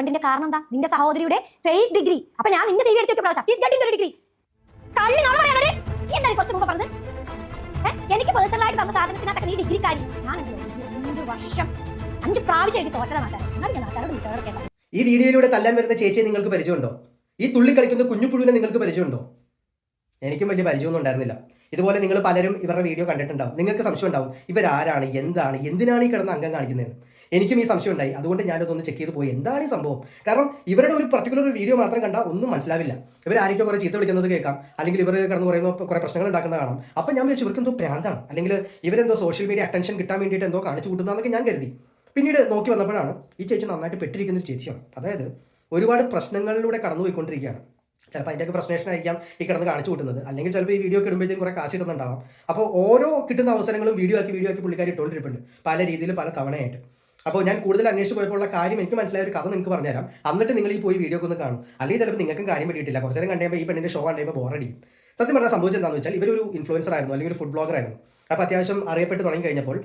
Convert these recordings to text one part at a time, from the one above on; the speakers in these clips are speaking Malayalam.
റീഫണ്ടിന്റെ കാരണം എന്താ? നിന്റെ സഹോദരിയുടെ ഫേക്ക് ഡിഗ്രി അപ്പൊ ഞാൻ നിന്റെ സേവി എടുത്തു ഛത്തീസ്ഗഡിന്റെ ഒരു ഡിഗ്രി കള്ളി നാളെ പറയാൻ നീ കുറച്ച് മുമ്പ് പറഞ്ഞത്? എനിക്ക് പേഴ്സണൽ ആയിട്ട് തന്ന സാധനത്തിനകത്തൊക്കെ നീ ഡിഗ്രിക്കാരി ഞാൻ അഞ്ച് വർഷം? അഞ്ച് പ്രാവശ്യം എനിക്ക് തോറ്റ വീട്ടുകാരോട് ഈ വീഡിയോയിലൂടെ തല്ലാൻ വരുന്ന ചേച്ചിയെ നിങ്ങൾക്ക് പരിചയമുണ്ടോ? ഈ തുള്ളി കളിക്കുന്ന കുഞ്ഞുപുഴുവിനെ നിങ്ങൾക്ക് പരിചയമുണ്ടോ? എനിക്കും വലിയ പരിചയമൊന്നും ഉണ്ടായിരുന്നില്ല. ഇതുപോലെ നിങ്ങൾ പലരും ഇവരുടെ വീഡിയോ കണ്ടിട്ടുണ്ടാവും. നിങ്ങൾക്ക് സംശയം ഉണ്ടാവും ഇവരാരാണ് എന്താണ് എന്തിനാണ് ഈ കിടന്ന് അംഗം കാണിക്കുന്നത്? എനിക്കും ഈ സംശയം ഉണ്ടായി. അതുകൊണ്ട് ഞാനതൊന്ന് ചെക്ക് ചെയ്ത് പോയി. എന്താണ് ഈ സംഭവം? കാരണം ഇവരുടെ ഒരു പർട്ടിക്കുലർ വീഡിയോ മാത്രം കണ്ടാൽ ഒന്നും മനസ്സിലാവില്ല. ഇവർ ആരൊക്കെ കുറേ ചീത്ത വിളിക്കുന്നത് കേൾക്കാം. അല്ലെങ്കിൽ ഇവർ കിടന്ന് പറയുന്ന കുറേ പ്രശ്നങ്ങൾ ഉണ്ടാക്കുന്ന കാണാം. അപ്പം ഞാൻ വിചാരിച്ചു ഇവർക്ക് എന്തോ പ്രാന്താണ്. അല്ലെങ്കിൽ ഇവരെന്തോ സോഷ്യൽ മീഡിയ അറ്റൻഷൻ കിട്ടാൻ വേണ്ടിയിട്ട് എന്തോ കാണിച്ചു കൂട്ടുന്നതെന്നൊക്കെ ഞാൻ കരുതി. പിന്നീട് നോക്കി വന്നപ്പോഴാണ് ഈ ചേച്ചി നന്നായിട്ട് പെട്ടിരിക്കുന്ന ഒരു ചേച്ചിയാണ്. അതായത് ഒരുപാട് പ്രശ്നങ്ങളിലൂടെ കടന്നുപോയിക്കൊണ്ടിരിക്കുകയാണ്. ചിലപ്പോൾ അതിന്റെയൊക്കെ ഫ്രസ്ട്രേഷൻ ആയിരിക്കാം ഈ കിടന്ന് കാണിച്ചു കൂട്ടുന്നത്. അല്ലെങ്കിൽ ചിലപ്പോൾ ഈ വീഡിയോ ഒക്കെ ഇടുമ്പോഴത്തേക്കും കുറേ കാശ് ഇടുന്നുണ്ടാവാം അപ്പോൾ ഓരോ കിട്ടുന്ന അവസരങ്ങളും വീഡിയോ ആക്കി വീഡിയോ ആക്കി പുള്ളിക്കാരി ഇട്ടുകൊണ്ടിരിപ്പുണ്ട് പല രീതിയിൽ പല തവണയായിട്ട്. അപ്പോൾ ഞാൻ കൂടുതൽ അന്വേഷിച്ച് പോയപ്പോൾ കാര്യം എനിക്ക് മനസ്സിലായ ഒരു കഥ നിങ്ങൾക്ക് പറഞ്ഞുതരാം. എന്നിട്ട് നിങ്ങൾ ഈ പോയി വീഡിയോ ഒന്ന് കാണും. അല്ലെങ്കിൽ ചിലപ്പോൾ നിങ്ങൾക്കും കാര്യം പറ്റിയിട്ടില്ല. കുറച്ച് നേരം കണ്ടുമ്പോൾ ഈ പെണ്ണിന്റെ ഷോ കണ്ടുമ്പോൾ ബോറടിയും സത്യം പറഞ്ഞാൽ സംഭവിച്ചത് എന്താണെന്ന് വെച്ചാൽ ഇവരൊരു ഇൻഫ്ലുവൻസർ ആയിരുന്നു അല്ലെങ്കിൽ ഒരു ഫുഡ് ബ്ലോഗർ ആയിരുന്നു. അപ്പോൾ അത്യാവശ്യം അറിയപ്പെട്ട് തുടങ്ങി കഴിഞ്ഞപ്പോൾ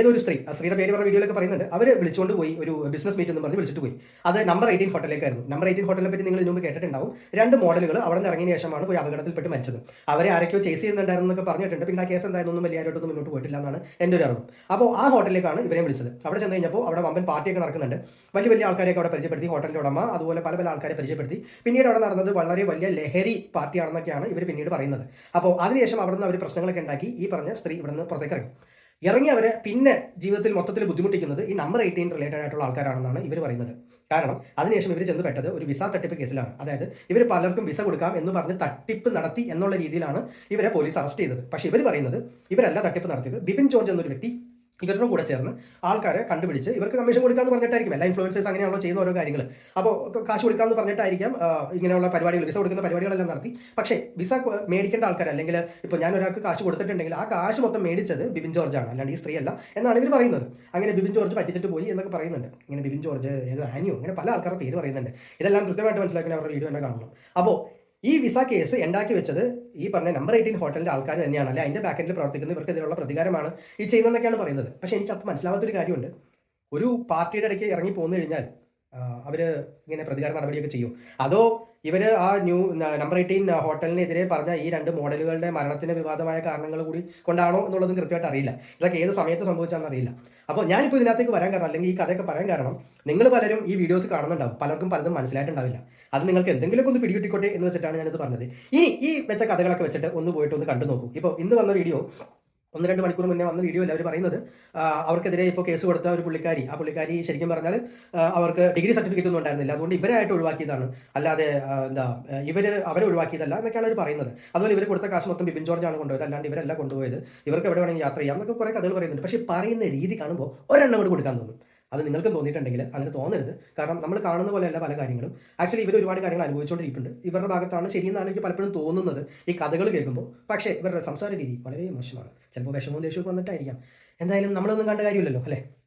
ഏതൊരു സ്ത്രീ ആ സ്ത്രീയുടെ പേര് പറഞ്ഞ വീഡിയോയിലൊക്കെ പറയുന്നുണ്ട് അവർ വിളിച്ചുകൊണ്ട് പോയി ഒരു ബിസിനസ് മീറ്റ് എന്ന് പറഞ്ഞ് വിളിച്ചിട്ട് പോയി. അത് നമ്പർ എയ്റ്റീൻ ഹോട്ടലിലേക്കായിരുന്നു നമ്പർ എയ്റ്റീൻ ഹോട്ടലിനെ പറ്റി നിങ്ങൾ മുമ്പ് കേട്ടിട്ടുണ്ടാവും. രണ്ട് മോഡലുകൾ അവിടെ നിന്ന് ഇറങ്ങിയ ശേഷമാണ് പോയി അപകടത്തിൽപ്പെട്ട് മരിച്ചത്. അവരെ ആരൊക്കെയോ ചേസ് എന്നൊക്കെ പറഞ്ഞിട്ടുണ്ട്. പിന്നെ ആ കേസ് എന്തായാലും ഒന്നും വലിയ മുന്നോട്ട് പോയിട്ടില്ല എന്നാണ് എന്റെ ഒരു അറിവ്. അപ്പോൾ ആ ഹോട്ടലിലേക്കാണ് ഇവരെ വിളിച്ചത്. അവിടെ ചെന്ന് കഴിഞ്ഞപ്പോൾ അവിടെ വമ്പൻ പാർട്ടിയൊക്കെ നടക്കുന്നുണ്ട്. വലിയ വലിയ ആൾക്കാരെയൊക്കെ അവിടെ പരിചയപ്പെടുത്തി ഹോട്ടലിന്റെ ഉടമ അതുപോലെ പല പല ആൾക്കാരെ പരിചയപ്പെടുത്തി. പിന്നീട് അവിടെ നടന്നത് വളരെ വലിയ ലഹരി പാർട്ടിയാണെന്നൊക്കെയാണ് ഇവർ പിന്നീട് പറയുന്നത്. അപ്പോൾ അതിനുശേഷം അവിടെ നിന്ന് അവർ പ്രശ്നങ്ങളൊക്കെ ഉണ്ടാക്കി. ഈ പറഞ്ഞ സ്ത്രീ ഇവിടെ നിന്ന് പുറത്തേക്ക് ഇറങ്ങി. ഇറങ്ങി പിന്നെ ജീവിതത്തിൽ മൊത്തത്തിൽ ബുദ്ധിമുട്ടിക്കുന്നത് ഈ നമ്പർ എയ്റ്റീൻ റിലേറ്റഡ് ആയിട്ടുള്ള ആൾക്കാരാണെന്നാണ് ഇവർ പറയുന്നത്. കാരണം അതിനുശേഷം ഇവർ ചെന്ന് പെട്ടത് ഒരു വിസ തട്ടിപ്പ് കേസിലാണ് അതായത് ഇവർ പലർക്കും വിസ കൊടുക്കാം എന്ന് പറഞ്ഞ് തട്ടിപ്പ് നടത്തി എന്നുള്ള രീതിയിലാണ് ഇവരെ പോലീസ് അറസ്റ്റ് ചെയ്തത്. പക്ഷേ ഇവർ പറയുന്നത് ഇവരല്ല തട്ടിപ്പ് നടത്തിയത് ബിപിൻ ജോർജ് എന്നൊരു വ്യക്തി ഇവരുടെ കൂടെ ചേർന്ന് ആൾക്കാരെ കണ്ടുപിടിച്ച് ഇവർക്ക് കമ്മീഷൻ കൊടുക്കാന്ന് പറഞ്ഞിട്ടായിരിക്കും. എല്ലാ ഇൻഫ്ലുവൻസേഴ്സ് അങ്ങനെയാണല്ലോ ചെയ്യുന്ന ഓരോ കാര്യങ്ങൾ അപ്പോൾ കാശ് കൊടുക്കാമെന്ന് പറഞ്ഞിട്ടായിരിക്കാം ഇങ്ങനെയുള്ള പരിപാടികൾ വിസ കൊടുക്കുന്ന പരിപാടികളെല്ലാം നടത്തി. പക്ഷേ വിസ മേടിക്കേണ്ട ആൾക്കാർ അല്ലെങ്കിൽ ഇപ്പോൾ ഞാൻ ഒരാൾക്ക് കാശ് കൊടുത്തിട്ടുണ്ടെങ്കിൽ ആ കാശ് മൊത്തം മേടിച്ചത് ബിബിൻ ജോർജ് ആണ്. അല്ലാണ്ട് ഈ സ്ത്രീ അല്ല എന്നാണ് ഇവർ പറയുന്നത്. അങ്ങനെ ബിബിൻ ജോർജ് പറ്റിച്ചിട്ട് പോയി എന്നൊക്കെ പറയുന്നുണ്ട്. ഇങ്ങനെ ബിബിൻ ജോർജ് ഏതോ ആനിയോ അങ്ങനെ പല ആൾക്കാരുടെ പേര് പറയുന്നുണ്ട്. ഇതെല്ലാം കൃത്യമായിട്ട് മനസ്സിലാക്കുന്ന അവരുടെ വീഡിയോ തന്നെ കാണണം. അപ്പോൾ ഈ വിസ കേസ് ഉണ്ടാക്കി വെച്ചത് ഈ പറഞ്ഞ നമ്പർ എയ്റ്റീൻ ഹോട്ടലിന്റെ ആൾക്കാർ തന്നെയാണ്. അല്ലെ? അതിന്റെ ബാക്കെൻഡിൽ പ്രവർത്തിക്കുന്ന ഇവർക്കെതിരെയുള്ള പ്രതികാരമാണ് ഈ ചെയ്യുന്നതെന്നൊക്കെയാണ് പറയുന്നത്. പക്ഷെ എനിക്ക് അപ്പോൾ മനസ്സിലാവാത്തൊരു കാര്യമുണ്ട്. ഒരു പാർട്ടിയുടെ ഇടയ്ക്ക് ഇറങ്ങി പോന്നു കഴിഞ്ഞാൽ അവർ ഇങ്ങനെ പ്രതികാര നടപടിയൊക്കെ ചെയ്യും. അതോ ഇവർ ആ ന്യൂ നമ്പർ എയ്റ്റീൻ ഹോട്ടലിനെതിരെ പറഞ്ഞ ഈ രണ്ട് മോഡലുകളുടെ മരണത്തിന് വിവാദമായ കാരണങ്ങൾ കൂടി കൊണ്ടാണോ എന്നുള്ളതും കൃത്യമായിട്ട് അറിയില്ല. ഇതൊക്കെ ഏത് സമയത്ത് സംഭവിച്ചാണെന്ന് അറിയില്ല. അപ്പോൾ ഞാനിപ്പോൾ ഇതിനകത്തേക്ക് വരാൻ കാരണം അല്ലെങ്കിൽ ഈ കഥയൊക്കെ പറയാൻ കാരണം നിങ്ങൾ പലരും ഈ വീഡിയോസ് കാണുന്നുണ്ടാവും. പലർക്കും പലതും മനസ്സിലായിട്ടുണ്ടാവില്ല. അത് നിങ്ങൾക്ക് എന്തെങ്കിലുമൊക്കെ ഒന്ന് പിടികിട്ടിക്കോട്ടെ എന്ന് വെച്ചിട്ടാണ് ഞാനിത് പറഞ്ഞത്. ഇനി ഈ വെച്ച കഥകളൊക്കെ വെച്ചിട്ട് ഒന്ന് പോയിട്ട് ഒന്ന് കണ്ടു നോക്കൂ ഇപ്പോൾ ഇന്ന് വന്ന വീഡിയോ ഒന്ന് രണ്ട് മണിക്കൂർ മുന്നേ വന്ന വീഡിയോ അവർ പറയുന്നത്. അവർക്കെതിരെ ഇപ്പോൾ കേസ് കൊടുത്ത ഒരു പുള്ളിക്കാരി ആ പുള്ളിക്കാരി ശരിക്കും പറഞ്ഞാൽ അവർക്ക് ഡിഗ്രി സർട്ടിഫിക്കറ്റ് ഒന്നും ഉണ്ടായിരുന്നില്ല. അതുകൊണ്ട് ഇവരായിട്ട് ഒഴിവാക്കിയതാണ്. അല്ലാതെ എന്താ ഇവർ അവരെ ഒഴിവാക്കിയതല്ല എന്നൊക്കെയാണ് അവർ പറയുന്നത്. അതുപോലെ ഇവർ കൊടുത്ത കാശ് മൊത്തം ബിബിൻ ജോർജ് ആണ് കൊണ്ടുപോയത്. അല്ലാണ്ട് ഇവരല്ല കൊണ്ടുപോയത്. ഇവർക്ക് എവിടെ വേണമെങ്കിൽ യാത്ര ചെയ്യാം എന്നൊക്കെ കുറേ കഥകൾ പറയുന്നുണ്ട്. പക്ഷേ പറയുന്ന രീതി കാണുമ്പോൾ ഒരെണ്ണം കൂടി കൊടുക്കാൻ തോന്നും. അത് നിങ്ങൾക്കും തോന്നിയിട്ടുണ്ടെങ്കിൽ അങ്ങനെ തോന്നരുത്. കാരണം നമ്മൾ കാണുന്ന പോലെയല്ല പല കാര്യങ്ങളും. ആക്ച്വലി ഇവർ ഒരുപാട് കാര്യങ്ങൾ അനുഭവിച്ചുകൊണ്ടിരിക്കുന്നുണ്ട്. ഇവരുടെ ഭാഗത്താണ് ശരിയെന്നാണ് എനിക്ക് പലപ്പോഴും തോന്നുന്നത് ഈ കഥകൾ കേൾക്കുമ്പോൾ. പക്ഷേ ഇവരുടെ സംസാര രീതി വളരെ മോശമാണ്. ചിലപ്പോൾ വിഷമവും ദേഷ്യവും വന്നിട്ടായിരിക്കാം. എന്തായാലും നമ്മളൊന്നും കണ്ട കാര്യമില്ലല്ലോ അല്ലേ?